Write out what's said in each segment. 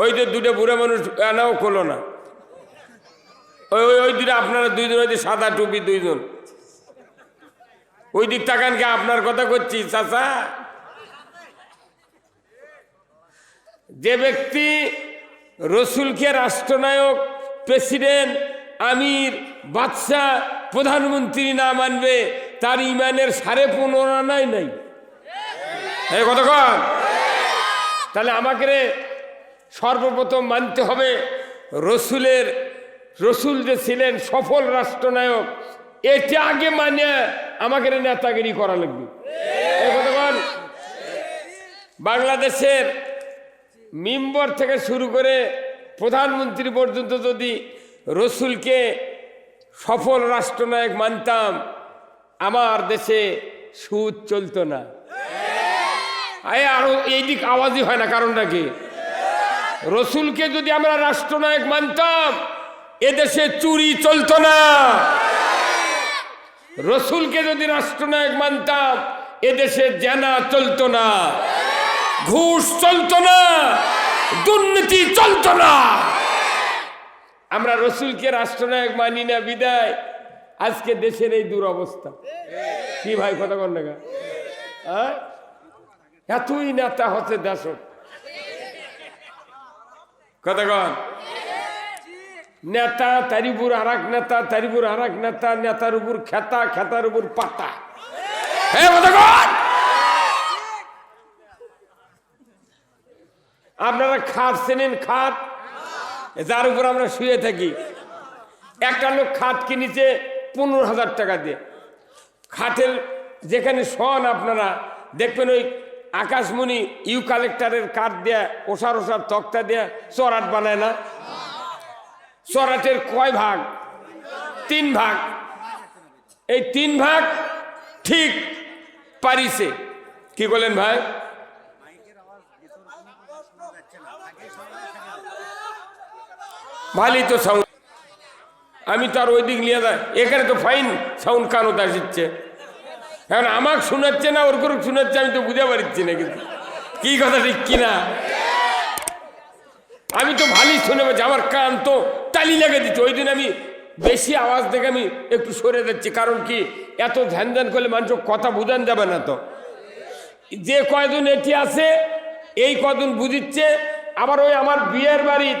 ওই যে দুটো বুড়ো মানুষ, এনাও খোলো না। ওই ওই ওই দুটো আপনারা দুইজন, ওই সাদা টুপি দুইজন। ওই দিক তাকান কি আপনার কথা করছি, চাচা? যে ব্যক্তি রসুলকে রাষ্ট্রনায়ক, প্রেসিডেন্ট, আমির, বাদশাহ, প্রধানমন্ত্রী না মানবে, তার ইমানের সাড়ে পনেরো আনাই নাই। এই কতক্ষণ তাহলে আমাকে সর্বপ্রথম মানতে হবে রসুলের, রসুল যে ছিলেন সফল রাষ্ট্রনায়ক, এটা আগে মানে আমাকে নেতাগিরি করা লাগবে। বাংলাদেশের মিম্বর থেকে শুরু করে প্রধানমন্ত্রী পর্যন্ত যদি রসুলকে সফল রাষ্ট্রনায়ক মানতাম, আমার দেশে সুদ চলতো না। আরও এই দিক আওয়াজই হয় না কারণটা কি? রসুলকে যদি আমরা রাষ্ট্রনায়ক মানতাম এদেশে চুরি চলত না। রসুলকে যদি রাষ্ট্রনায়ক মানতাম এদেশে জানা চলতো না। ঘুষ চলত না। দুর্নীতি চলত না। আমরা রসুলকে রাষ্ট্রনায়ক মানি না, বিদায়। আজকে দেশের এই দুরবস্থা। কি ভাই, কথা কন? না এতই নেতা হচ্ছে দেশ কথা কন নেতা তারিপুর আর এক নেতা তারিপুর আর এক নেতা নেতার উপর খেতা, খেতার উপর পাতা। আপনারা খাট চেনেন খাট যার উপর আমরা শুয়ে থাকি। একটা লোক খাট কিনেছে পনেরো হাজার টাকা দিয়ে। খাটের যেখানে শন আপনারা, দেখবেন ওই আকাশমণি ইউ কালেক্টরের কাঠ দেয়া, ওষার ওষার তক্তা দেয়া চরাট বানায় না? চরাটের কয় ভাগ? তিন ভাগ। এই তিন ভাগ ঠিক পারিছে। কি বলেন ভাই? ভালোই তো সাউন্ড আমি তো আর ওই দিক নিয়ে যাই। এখানে তো ফাইন সাউন্ড কানো আসছে এখন আমাকে শোনাচ্ছে না, ওর করে শোনাচ্ছে, আমি তো বুঝতে পারছি না কিন্তু। কি কথা ঠিক কিনা আমি তো ভালোই শুনে পাচ্ছি আমার কান তো তালি লেগে দিচ্ছে। ওই দিন আমি বেশি আওয়াজ দেখে আমি একটু সরে যাচ্ছি, কারণ কি এত ধ্যান ধ্যান করলে মানুষ কথা বুঝান যাবে না তো। যে কয়জন এটি আছে, এই কদিন বুঝিচ্ছে, আবার ওই আমার বিয়ের বাড়ির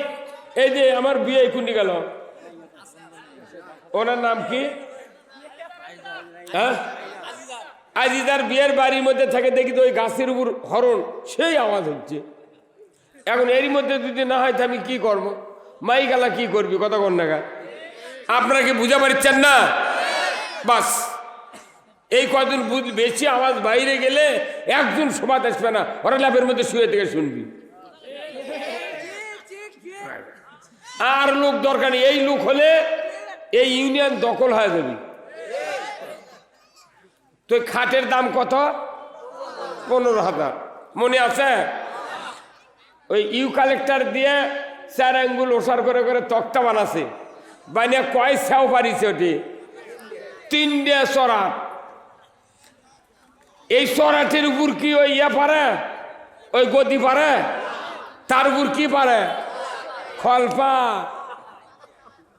এই যে আমার বিয়ে কুন্ডি গেল? ওনার নাম কি? হ্যাঁ? আজিদার বিয়ের বাড়ির মধ্যে থাকে দেখি তো ওই গাছের উপর হরণ, সেই আওয়াজ হচ্ছে। এখন এরই মধ্যে যদি না হয় আমি কি করব? মাই গালা কি করবি? কথা কত নাগা আপনারা কি বুঝা পারছেন না? বাস। এই কদিন বেশি আওয়াজ বাইরে গেলে একজন সমাজ আসবে না। ওরা মধ্যে শুয়ে থেকে শুনবি। আর লোক দরকার নেই। এই লোক হলে এই ইউনিয়ন দখল হয়ে যাবে। তো খাটের দাম কত? পনেরো হাজার। মনে আছে? ওই ইউ কালেক্টর দিয়ে চার আঙ্গুল ওসার করে করে তক্তা বানাছে। বানিয়ে কয় সেও পারিছে ওটি? তিনটে সরাট এই সরাটের উপর কি ওই ইয়ে পারে? ওই গদি পারে? তার উপর কি পারে? খলপা।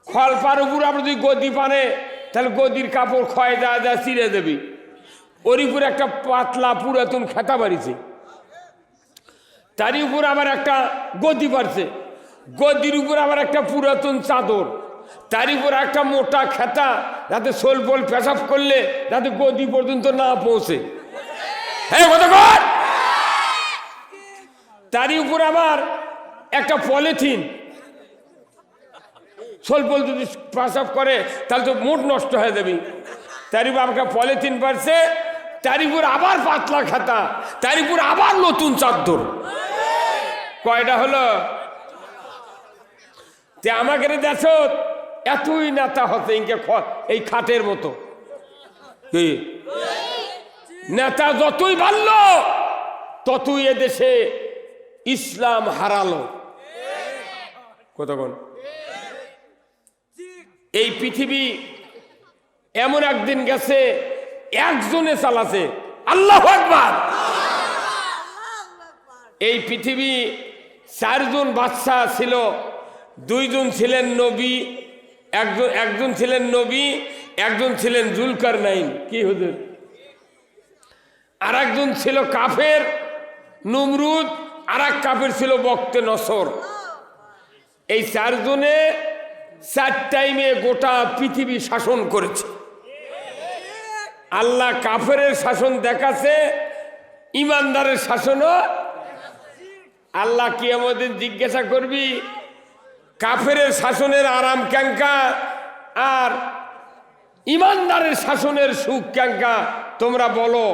খলপার উপর আপনি যদি গদি পারে, তাহলে গদির কাপড় ক্ষয় যা যা চিরে দেবি। ওর উপর একটা পাতলা পুরাতন খেতা বাড়িছে। তারই উপর আবার একটা গদি পারছে গদির উপর আবার একটা পুরাতন চাদর। তার উপর একটা মোটা খেতা যাতে সোল পোল পেশাব করলে যাতে গদি পর্যন্ত না পৌঁছে। তারই উপর আবার একটা পলিথিন। সোলপোল যদি প্রসাব করে, তাহলে তো মুড নষ্ট হয়ে যাবে। তারই উপর একটা পলিথিন পারছে তার উপর আবার পাতলা খাতা তার উপর আবার নতুন চাদর। কয়টা হলো? যে আমাকে দেশ এতই নেতা হতে ইনকে এই খাটের মতো। নেতা যতই বাড়ল, ততই এদেশে ইসলাম হারালো। কতক্ষণ? এই পৃথিবী এমন একদিন গেছে একজনে চালাছে। আল্লাহ একবার এই পৃথিবী চারজন বাচ্চা ছিল, দুইজন ছিলেন নবী, একজন একজন ছিলেন নবী, একজন ছিলেন জুলকার নাইন কি হুজুর? আর একজন ছিল কাফের, নমরুদ আর এক কাফের ছিল বক্তে নসর। এই চারজনে চার টাইমে গোটা পৃথিবী শাসন করেছে। আল্লাহ কাফের শাসন দেখাছে ইমানদারের শাসনও। আল্লাহ কি আমাদের জিজ্ঞাসা করবি কাফের শাসনের আরাম ক্যাঙ্কা আর ইমানদারের শাসনের সুখ ক্যাঙ্কা তোমরা বলো,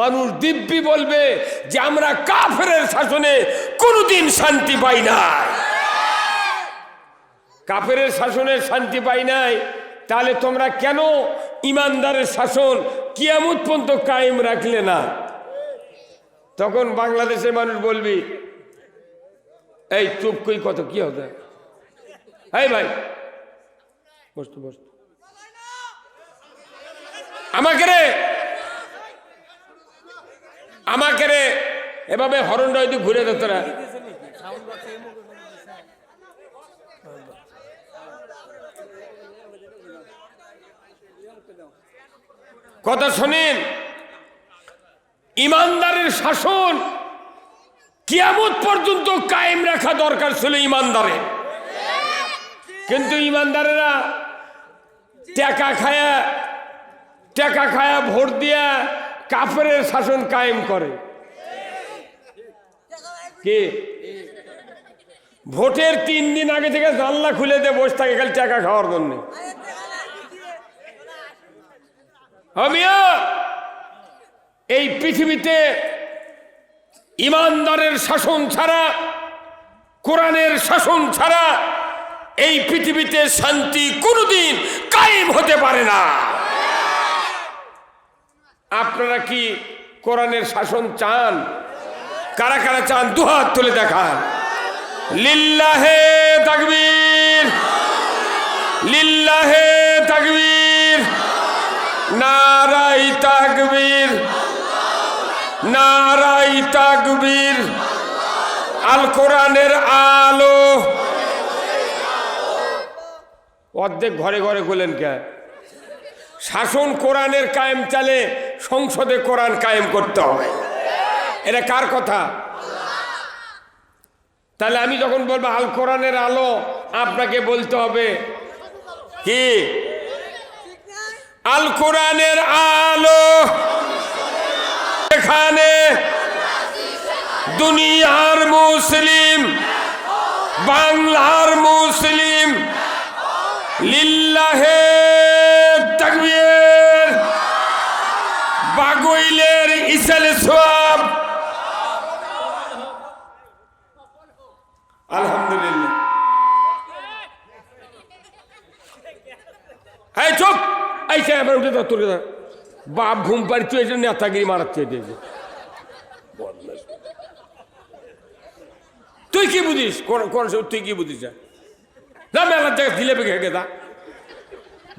মানুষ দিব্যি বলবে যে আমরা কাফের শাসনে কোনোদিন শান্তি পাই নাই। কাফের শাসনের শান্তি পাই নাই, তাহলে তোমরা কেন ইমানদারের শাসন কিয়ামত পর্যন্ত কায়েম রাখলে না। তখন বাংলাদেশের মানুষ বলবি, এই চুপ কই কত, কি হবে এই ভাই বসতো বসতো আমাকে রে আমাকে রে, এভাবে হরণটা যদি ঘুরে দে তোরা। কথা শোনেন, ইমানদারের শাসন কিয়ামত পর্যন্ত কায়েম রাখা দরকার ছিল ইমানদারের। কিন্তু ইমানদারেরা টাকা খায়া টাকা খায়া ভোট দিয়া কাফের শাসন কায়েম করে। কে? ভোটের তিন দিন আগে থেকে জানলা খুলে দিয়ে বসে থাকে খালি টাকা খাওয়ার জন্য। আমিও এই পৃথিবীতে ইমানদারের শাসন ছাড়া, কোরআনের শাসন ছাড়া এই পৃথিবীতে শান্তি কোনোদিন কায়েম হতে পারে না। আপনারা কি কোরআনের শাসন চান? কারা কারা চান? দুহাত তুলে দেখান। লিল্লাহে তাকবীর, লিল্লাহে নারাই তাকবীর নারাই তাকবীর, আল কোরআনের আলো। অর্ধেক ঘরে ঘরে গোলেন কে? শাসন কোরআনের কায়েম চালে সংসদে কোরআন কায়েম করতে হবে। এটা কার কথা? তাহলে আমি যখন বলব আল কোরআনের আলো, আপনাকে বলতে হবে, কি? আল কোরআনের আলো। এখানে দুনিয়ার মুসলিম বাংলার মুসলিম লিল্লাহে তাকবীর বাগুইলের ইসালে সওয়াব আলহামদুলিল্লাহ এই চুপ বাপ ঘুম নেতাগিরি তুই কি বুঝিস? তুই কি বুঝিস? না মেলার জায়গায়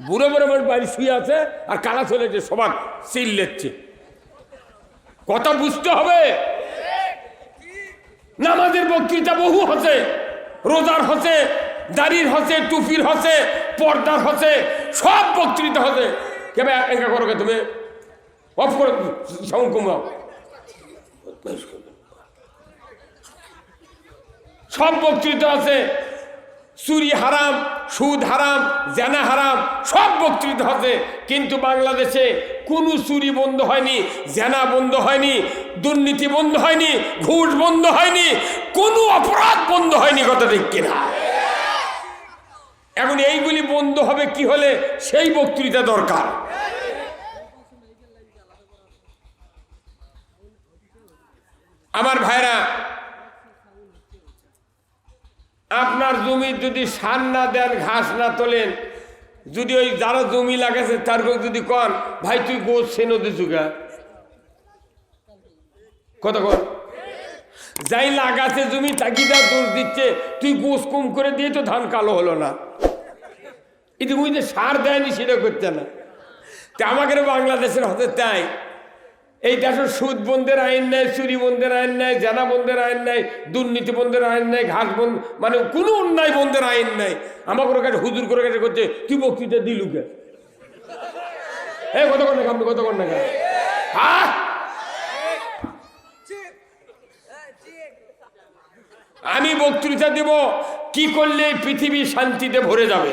বুড়ো বুড়ো বাড়ি শুয়ে আছে আর কালা চলেছে সবার সিল লেচ্ছে। কথা বুঝতে হবে। নামাজের বক্তৃতা বহু হচ্ছে রোজার হচ্ছে দাড়ির হচ্ছে টুপির হচ্ছে পর্দার হচ্ছে সব বক্তৃতা হচ্ছে এঙ্কা করো কে তুমি? অফ করে সাউন্ড কমাও। সব বক্তৃতা আছে। চুরি হারাম, সুদ হারাম, জেনা হারাম, সব বক্তৃতা আছে। কিন্তু বাংলাদেশে কোনো চুরি বন্ধ হয়নি, জেনা বন্ধ হয়নি, দুর্নীতি বন্ধ হয়নি, ঘুষ বন্ধ হয়নি, কোনো অপরাধ বন্ধ হয়নি কথা ঠিক কিনা? এখন এইগুলি বন্ধ হবে কি হলে? সেই বক্তৃতা দরকার। আমার ভাইরা, আপনার জমি যদি সার না দেন, ঘাস না তোলেন, যদি ওই যারা জমি লাগাছে তার যদি কন, ভাই তুই গোছ সেনো দিছু গা কত কর? যাই লাগাছে জমি তাকিদা দোষ দিচ্ছে, তুই গোছ কম করে দিয়ে তো ধান কালো হলো না। এটি বুঝতে সার দেয়নি, সেটা করতে না। তা আমাকে বাংলাদেশের হতে তাই। এই দেশের সুদ বন্ধের আইন নেই, চুরি বন্ধের আইন নেই, জানা বন্ধের আইন নেই, দুর্নীতি বন্ধের আইন নেই, ঘাস বন্ধ মানে কোনো অন্যায় বন্ধের আইন নেই। আমার করে কাছে হুজুর করে কাছে করছে, তুই বক্তৃতা দিলুকে এই কত কর না কত কর না হ্যাঁ আমি বক্তৃতা দেব, কি করলে এই পৃথিবী শান্তিতে ভরে যাবে?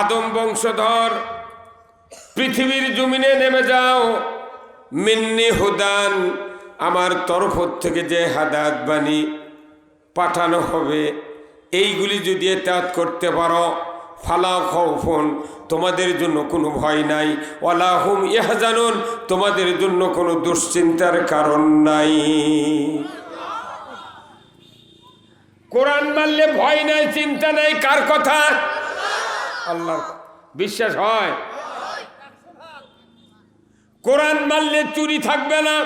আদম বংশধর, পৃথিবীর জমিনে নেমে যাও। মিন্নি হুদান, আমার তরফ থেকে যে হাদাত বাণী পাঠানো হবে, এইগুলি যদি এতাত করতে পারো, ফালা খৌফন তোমাদের জন্য কোনো ভয় নাই। ওয়ালাহুম ইহাজানুন তোমাদের জন্য কোনো দুশ্চিন্তার কারণ নাই। কোরআন মানলে ভয় নাই, চিন্তা নাই, কার কথা? আল্লাহ বিশ্বাস হয়। কোরআন মানলে চুরি থাকবে না।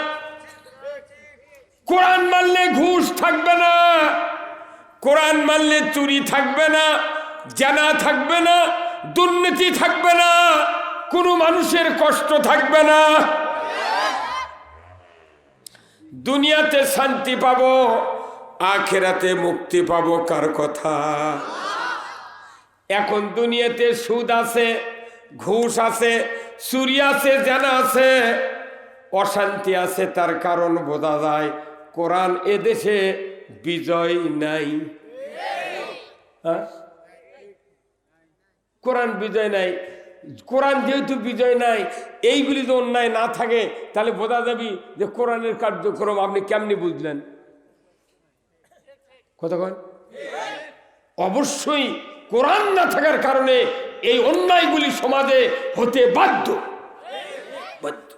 কোরআন মানলে ঘুষ থাকবে না। কোরআন মানলে চুরি থাকবে না। জানা থাকবে না। দুর্নীতি থাকবে না। কোনো মানুষের কষ্ট থাকবে না। দুনিয়াতে শান্তি পাবো, আখেরাতে মুক্তি পাবো, কার কথা? এখন দুনিয়াতে সুদ আছে, ঘুষ আছে, চুরি আছে, জানা আছে, অশান্তি আছে, তার কারণ বোঝা যায় কোরআন এদেশে বিজয় নাই। হ্যাঁ? কোরআন বিজয় নাই। কোরআন যেহেতু বিজয় নাই, এইগুলি যদি অন্যায় না থাকে, তাহলে বোঝা যাবি যে কোরআনের কার্যক্রম আপনি কেমনি বুঝলেন? কতক্ষণ অবশ্যই কোরআন না থাকার কারণে এই অন্যায়গুলি সমাজে হতে বাধ্য। বাধ্য।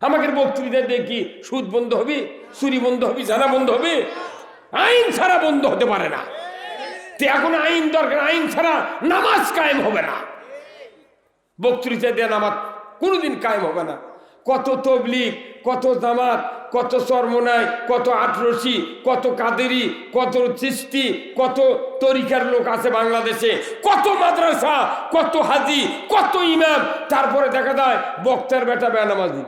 আমাকে বক্তৃতা দেখি সুদ বন্ধ হবে, চুরি বন্ধ হবে, জানা বন্ধ হবে? আইন ছাড়া বন্ধ হতে পারে না। এখন আইন দরকার, আইন ছাড়া নামাজ কায়েম হবে না। বক্তৃতা দিয়ে নামাজ কোনোদিন কায়েম হবে না। কত তবলিগ, কত জামাত কত চর্মনায় কত আটরসি কত কাদেরি, কত চিস্তি কত তরিকার লোক আছে বাংলাদেশে, কত মাদ্রাসা, কত হাজি, কত ইমাম, তারপরে দেখা যায় বক্তার বেটা বেনামাজি।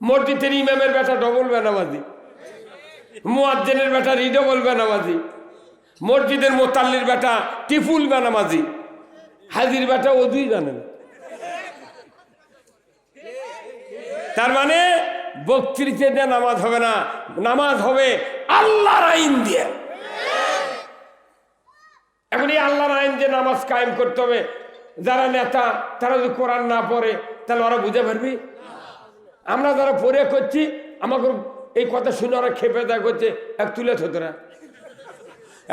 মসজিদের ইমামের বেটা ডবল বেনামাজি। মুয়াজ্জেনের বেটা রিডবল বেনামাজি। মসজিদের মোতাল্লির বেটা টিফুল বেনামাজি। হাজির বেটা ও দুই জানেন তার মানে বক্তৃতা দিয়ে নামাজ হবে না। নামাজ হবে আল্লাহর আইন দিয়ে। এখন এই আল্লাহর আইন দিয়ে নামাজ কায়েম করতে হবে। যারা নেতা তারা যদি কোরআন না পড়ে তাহলে ওরা বুঝে পারবি আমরা যারা পড়ে করছি আমাকে এই কথা শুনে ওরা খেপে দেয় করছে এক তুলে তো তোরা।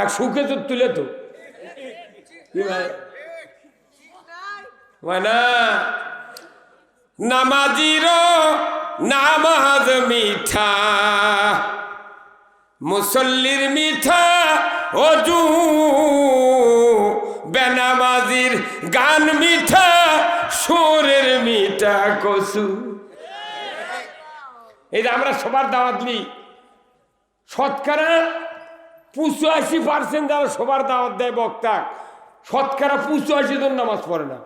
এক সুখে তো তুলে তো কি ভাই? মানে নামাজির নামাজ মিঠা। মুসল্লির মিঠা অজু। বেনামাজির গান মিঠা, সুরের মিঠা কসু। এই যে আমরা সবার দাওয়াত দিই শতকরা পঁচাশি পার্সেন্ট যারা সবার দাওয়াত দেয় বক্তা, শতকরা পঁচাশি জন নামাজ পড়ে না।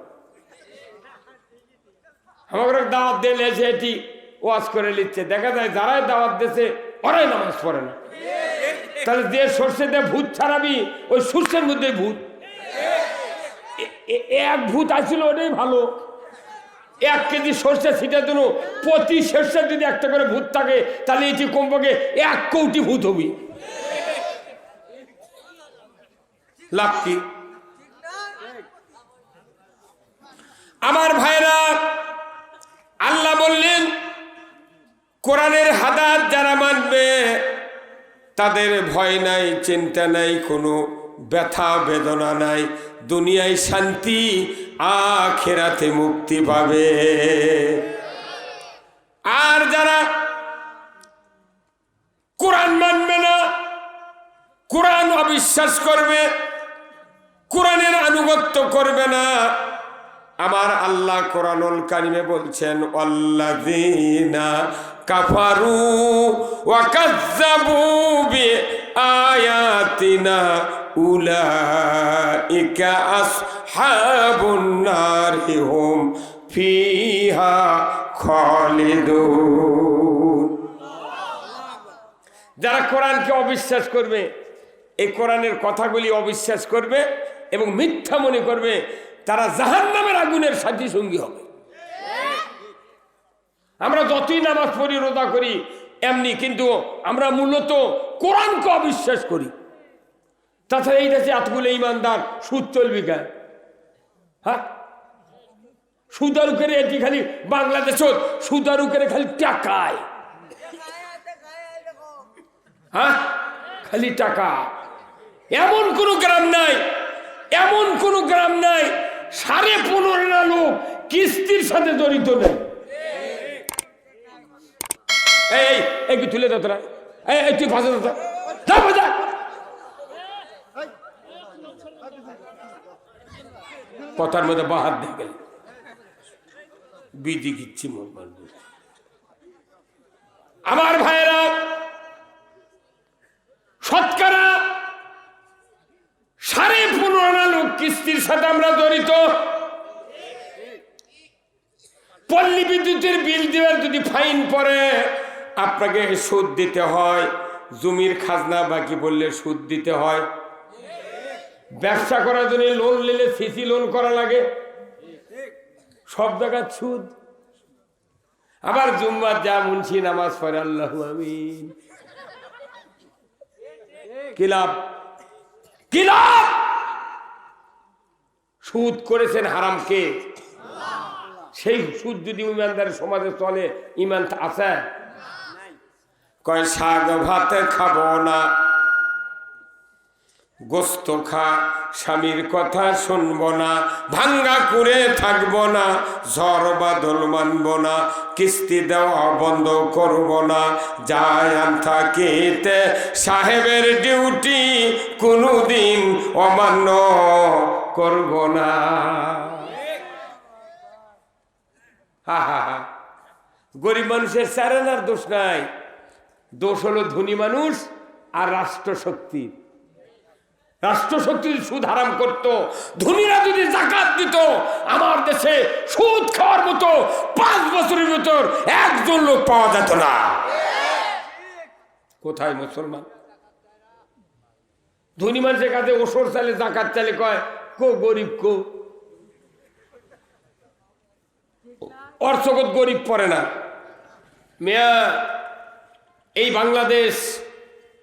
আমাকে দাওয়াত দিলে এসে এটি, ওয়াজ করে নিচ্ছে দেখা যায় যারাই দাওয়াত দিয়েছে, ওরাই নামাজ পড়ে না। তাহলে যে সর্ষে দিয়ে ভূত ছাড়াবি, ওই সর্ষের মধ্যে ভূত। এক ভূত আসছিল ওটাই ভালো। এক কেজি সর্ষে ছিটার জন্য প্রতি সর্ষে যদি একটা করে ভূত থাকে, তাহলে এটি কমপক্ষে এক কোটি ভূত হবি। লাভ কি? আমার ভাইরা আল্লাহ বললেন কোরআনের হাদাত যারা মানবে, তাদের ভয় নাই, চিন্তা নাই, কোনো ব্যথা, বেদনা নাই। দুনিয়ায় শান্তি, আখেরাতে মুক্তি পাবে। আর যারা কোরআন মানবে না, কোরআন অবিশ্বাস করবে, কোরআনের আনুগত্য করবে না আমার আল্লাহ কোরআনুল কারিমে বলছেন অল্লাযীনা কাফারু ওয়া কাযযাবু বিআয়াতিনা উলাইকা আসহাবুন নারি হুম ফিহা খালিদুন। যারা কোরআনকে অবিশ্বাস করবে, এই কোরআনের কথাগুলি অবিশ্বাস করবে এবং মিথ্যা মনে করবে তারা জাহান নামের আগুনের সাথী সঙ্গী হবে। আমরা যতই নামাজ পড়ি, রোজা করি, এমনি, কিন্তু আমরা মূলত কোরআনকে অবিশ্বাস করি। তাছাড়া এই দেশে এতগুলো ইমানদার, সুদ চলবি কেন? হ্যাঁ? সুদারু করে এটি খালি বাংলাদেশ সুদারু করে খালি টাকায়। হ্যাঁ? খালি টাকা। এমন কোন গ্রাম নাই, এমন কোন গ্রাম নাই সাড়ে পনেরো লোক কিস্তির সাথে জড়িত নেই। এই তুলে দাও কথার মধ্যে বাহার দিয়ে গেল। বিধি মানবে আমার ভাইয়েরা, শতকরা সাড়ে পনেরো লোক কিস্তির সাথে আমরা জড়িত পল্লী বিদ্যুতের বিল দেওয়ার যদি ফাইন পড়ে, আপনাকে সুদ দিতে হয়। জমির খাজনা বাকি বললে সুদ দিতে হয়। ব্যবসা করার জন্য লোন নিলে সিসি লোন করা লাগে। সব জায়গার সুদ। আবার জুম্মার যা মুন্সি নামাজ পড়ে, আল্লাহ আমিন। কি লাভ? কি লাভ? সুদ করেছেন হারামকে। সেই সুদ যদি ইমানদারের সমাজে চলে ইমান আছে? কয় শাক ভাত খাব না। গোস্ত খা, স্বামীর কথা শুনব না। ভাঙ্গা করে থাকব না। ঝড় বাদল মানব না। কিস্তি দেওয়া বন্ধ করব না। যায় থাকিতে সাহেবের ডিউটি কোনোদিন অমান্য করব না। হা হা হা। গরিব মানুষের চারানার দোষ নাই। দোষ হলো ধনী মানুষ আর রাষ্ট্রশক্তি। রাষ্ট্রশক্তি যদি সুদ হারাম করত, ধনীরা যদি জাকাত দিত, আমার দেশে সুদ খাওয়ার মতো পাঁচ বছরের ভিতর একজন লোক পাওয়া যেত না। কোথায় মুসলমান? ধনী মানুষের কাছে ওসর চালে জাকাত চালে কয়, কো গরিব কো? অর্থগত গরিব পড়ে না। মেয়া, এই বাংলাদেশ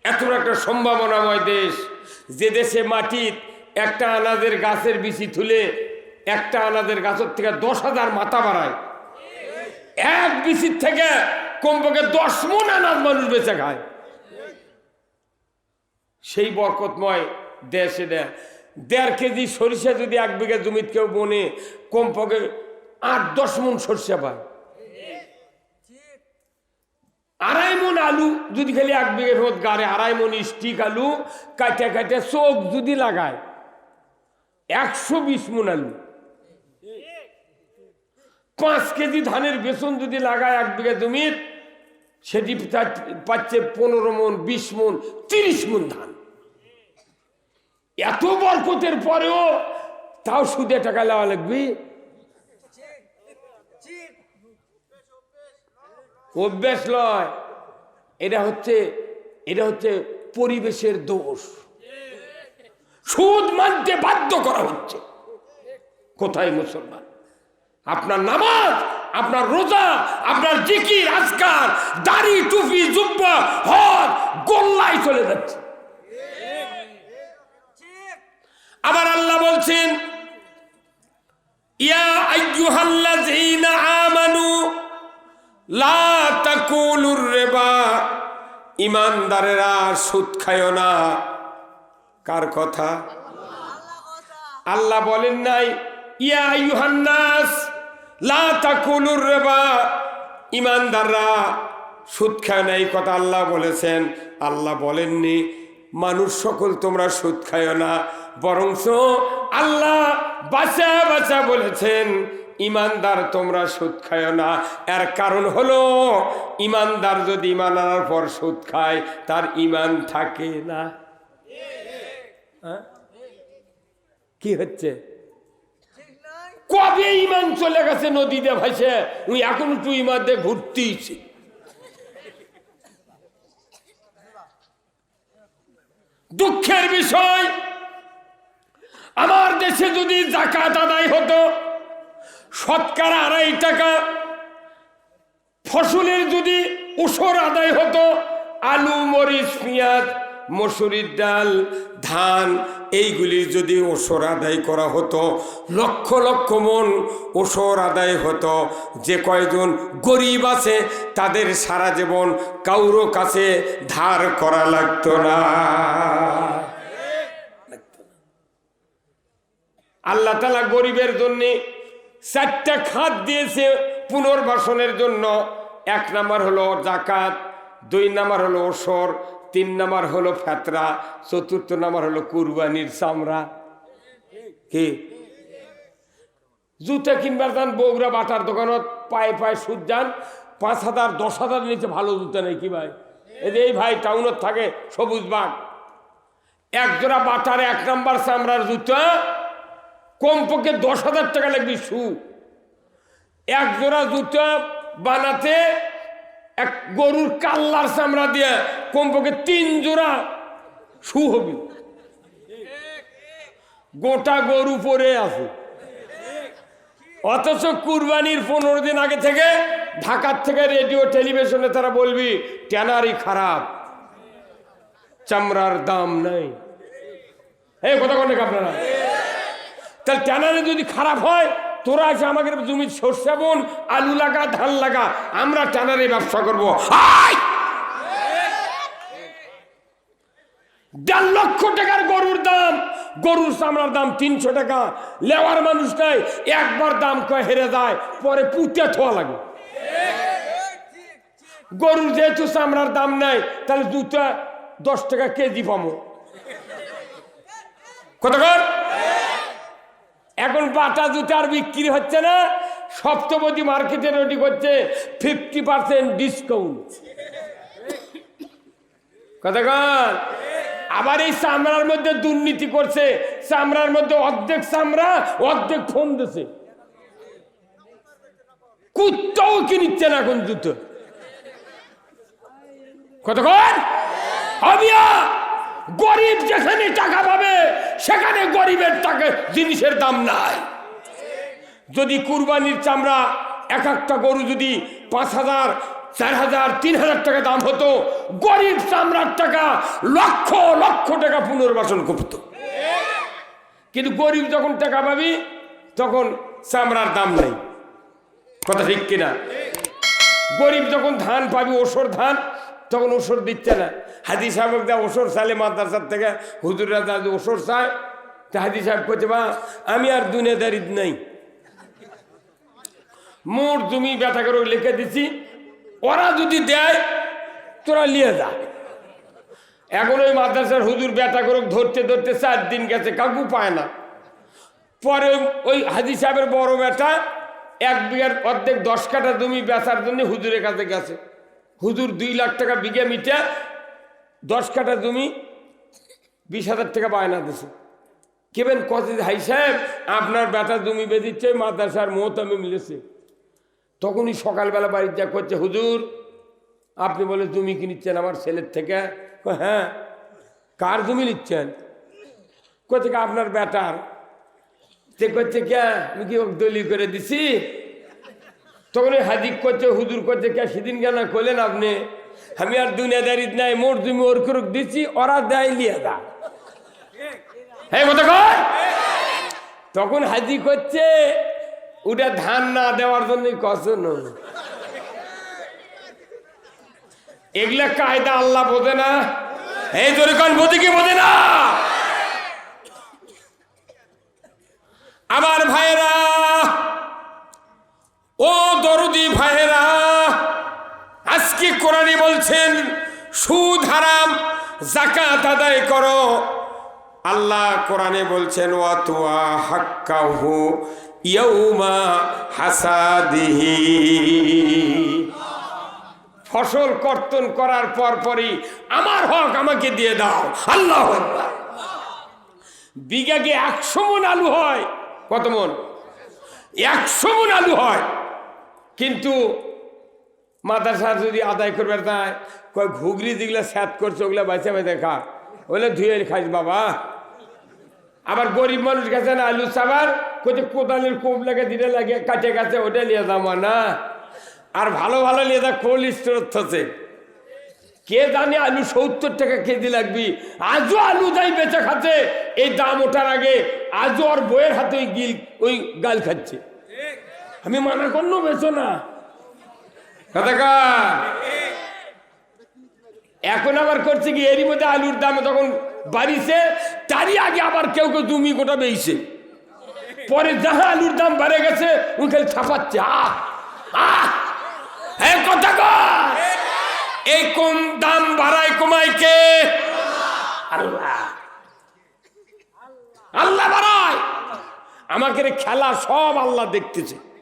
এত একটা সম্ভাবনাময় দেশ। যে দেশে মাটির একটা আনাজের গাছের বিচি তুলে একটা আনাজের গাছের থেকে দশ হাজার মাথা বাড়ায়। এক বিচির থেকে কমপক্ষে দশ মন আনাজ মানুষ বেঁচে খায়। সেই বরকতময় দেশে দেয় দেড় কেজি সরিষা যদি এক বিঘা জমিতে কেউ বনে কমপক্ষে আট দশ মন সর্ষে পায়। আড়াই মন আলু যদি খালি এক বিঘে রোদ গাড়ে, আড়াই মন স্টিক আলু কাটে কাটে চোখ যদি লাগায়, একশো বিশ মন আলু। পাঁচ কেজি ধানের বেসন যদি লাগায় এক বিঘা জমির, সেটি পাচ্ছে পনেরো মন, বিশ মন, তিরিশ মন ধান। এত বরকতের পরেও তাও সুদে টাকা নেওয়া লাগবে? অভ্যাস নয় এটা হচ্ছে এটা হচ্ছে পরিবেশের দোষ। সুদ মানতে বাধ্য করা হচ্ছে। কোথায় মুসলমান? আপনার নামাজ, আপনার রোজা, আপনার জিকির, আজকার, দাড়ি, টুপি, জুব্বা, হজ গোল্লাই চলে যাচ্ছে। আবার আল্লাহ বলছেন, ইয়া আইয়ুহাল্লাযীনা আমানু লা তাকুলুর রিবা। ইমানদারেরা সুদ খায় না। কার কথা? আল্লাহ বলেন নাই, ইয়া ইউহান্নাস লা তাকুলুর রিবা। ইমানদাররা সুদ খায় না, এই কথা আল্লাহ বলেছেন। আল্লাহ বলেননি, মানুষ সকল তোমরা সুদ খায় না, বরংস আল্লাহ বাঁচা বাঁচা বলেছেন। ইমানদার তোমরা সুদ খায় না। এর কারণ হলো, ইমানদার যদি ইমান আনার পর সুদ খায়, তার ইমান থাকে না। হ্যাঁ? কি হচ্ছে? কবে ইমান চলে গেছে নদীতে ভাসে? তুই এখন ইমান দিয়ে ঘুরতেইছি। দুঃখের বিষয়, আমার দেশে যদি জাকাত আদায় হতো শতকরা আড়াই টাকা। ফসলের যদি ওসর আদায় হতো, আলু, মরিচ, পেঁয়াজ, মসুরির ডাল, ধান এইগুলির যদি ওসর আদায় করা হতো, লক্ষ লক্ষ মন ওসর আদায় হতো। যে কয়জন গরিব আছে, তাদের সারা জীবন কাউরো কাছে ধার করা লাগতো না। আল্লাহ তালা গরিবের জন্য চারটা খাত দিয়েছে পুনর্বাসনের জন্য। এক নাম্বার হলো জাকাত, দুই নাম্বার হলো ওসর, তিন নাম্বার হলো ফেতরা, চতুর্থ নাম্বার হলো কুরবানির চামড়া। কি? জুতা কিনবার যান, বগুড়া বাটার দোকানত পায়ে পায়ে সুদ যান, পাঁচ হাজার, দশ হাজার নিচে ভালো জুতা নেই কি ভাই? এই ভাই টাউনত থাকে সবুজ বাগ একজোড়া বাটার এক নাম্বার চামড়ার জুতা কমপক্ষে দশ হাজার টাকা লাগবে শু এক জোড়া জুতা বানাতে এক গরুর কাল্লার চামড়া দিয়ে কমপক্ষে তিন জোড়া শু হবে। গোটা গরু পরে আছে। অথচ কুরবানির পনেরো দিন আগে থেকে ঢাকার থেকে রেডিও, টেলিভিশনে তারা বলবি, ট্যানারি খারাপ, চামড়ার দাম নাই। এই কথা কনে আপনারা? তাহলে ট্যানারে যদি খারাপ হয়, তোরা আছে আমাকে জমির সর্ষে বোন, আলু লাগা, ধান লাগা, আমরা ট্যানারে ব্যবসা করব। দেড় লক্ষ টাকার গরুর দাম। গরুর চামড়ার দাম তিনশো টাকা। লেওয়ার মানুষ নাই, একবার দাম কয় হেরে যায়, পরে পুঁতে থোয়া লাগে। গরুর যেহেতু চামড়ার দাম নাই, তাহলে দুটা দশ টাকা কেজি পাবো। কতক্ষণ এখন বাটা জুতার বিক্রি হচ্ছে না, সপ্তপদী মার্কেটে রেডি করছে ফিফটি পার্সেন্ট ডিসকাউন্ট কতক্ষণ আবার এই চামড়ার মধ্যে দুর্নীতি করছে, চামড়ার মধ্যে অর্ধেক চামড়া, অর্ধেক ফোন দিছে। কুত্তাও কিনিচ্ছে না এখন জুতো। কতক্ষণ হবিয়া গরিব যেখানে টাকা পাবে, সেখানে গরিবের টাকা জিনিসের দাম নাই। যদি কুরবানির চামড়া এক একটা গরু যদি পাঁচ হাজার, চার হাজার, তিন হাজার টাকা দাম হতো, গরিব চামড়ার টাকা লক্ষ লক্ষ টাকা পুনর্বাসন করত। কিন্তু গরিব যখন টাকা পাবি, তখন চামড়ার দাম নেই। কথা ঠিক কিনা? গরিব যখন ধান পাবি ওসর ধান, তখন ওসর দিচ্ছে না। হাজি সাহেব দা চালে মাদ্রাসার থেকে হুজুররা দা ওসর চায় তা হাজি সাহেব করছে বা আমি আর দুনিয়াদারি নাই। মোট জমি ব্যথা করে লিখে দিছি, ওরা যদি দেয়, তোরা নিয়ে যা। এখন ওই মাদ্রাসার হুজুর ব্যথা করুক ধরতে ধরতে চার দিন গেছে, কাকু পায় না। পরে ওই হাজি সাহেবের বড় বেটা এক বিঘার অর্ধেক দশ কাঠা জমি বেচার জন্য হুজুরের কাছে গেছে। হুজুর দুই লাখ টাকা বিঘে মিটা দশ কাঠা জমি বিশ হাজার টাকা বায়না দিছে। কেবেন কত হাই সাহেব, আপনার বেটা জমি বেদিচ্ছে মাদ্রাসার মত আমি মিলেছে। তখনই সকালবেলা বাড়ির যা করছে, হুজুর, আপনি বলে জমি কিনিচ্ছেন আমার ছেলের থেকে? হ্যাঁ। কার জমি নিচ্ছেন কোথা আপনার বেটার। সে করছে কে? আমি কি দলি করে দিছি? তখন হাদিক করছে, হুজুর করছে কে? সেদিন কেন করলেন আপনি। আমি আর দুনিয়াদারি নাই মোর জমি ওর করে দিছি ওরা দেয় লিয়ে দা। হ্যাঁ কথা কয়? তখন হাজি করছে ওটা ধান না দেওয়ার জন্য কখন এগুলা কায়দা আল্লাহ বোঝে না। এই জোরে কন বোঝে কি বোঝে না? আমার ভাইরা ও দরদি ভাইরা আজকে কোরআনে বলছেন, সুদ হারাম জাকাত আদায় করো। আল্লাহ কোরআনে বলছেন, ওয়াতুয়া হাক্কাহু ইয়াউমা হাসাদিহি। ফসল কর্তন করার পর পরই আমার হক আমাকে দিয়ে দাও। আল্লাহ। বিঘাকে একশো মন আলু হয়। কত মন? একশো মন আলু হয়। কিন্তু মাদ্রাসা যদি আদায় করবে তাই কয় ঘুগরি যেগুলো স্যাত করছে, ওগুলো বাঁচা বেঁচে খা। ওগুলো ধুয়ে খাইস বাবা। আবার গরিব মানুষ গেছে না, আলু সাবার কোথায় কোদালের কোপ লাগে দিতে লাগে, কাটে গেছে, ওটা নিয়ে যাব না আর ভালো ভালো নিয়ে যা কোল্ড স্টোর থছে কে জানে আলু সত্তর টাকা কেজি লাগবি? আজও আলু যাই বেচে খাচ্ছে, এই দাম ওঠার আগে আজও আর বইয়ের হাতে ওই গিল, ওই গাল খাচ্ছে। আমি মানা করলেও বেচো না। এখন আবার করছে কি, এরই মধ্যে আলুর দাম তখন বাড়িছে, তারই আগে আবার কেউ কেউ দুমি গোটা বেইছে। পরে যাহা আলুর দাম বেড়ে গেছে উনি খালি ছাপাচ্ছে। আহ আহ। কথা এই কম দাম বাড়ায় কমায় কে? আল্লাহ। আল্লাহ বাড়ায়। আমাকে খেলা সব আল্লাহ দেখতেছে।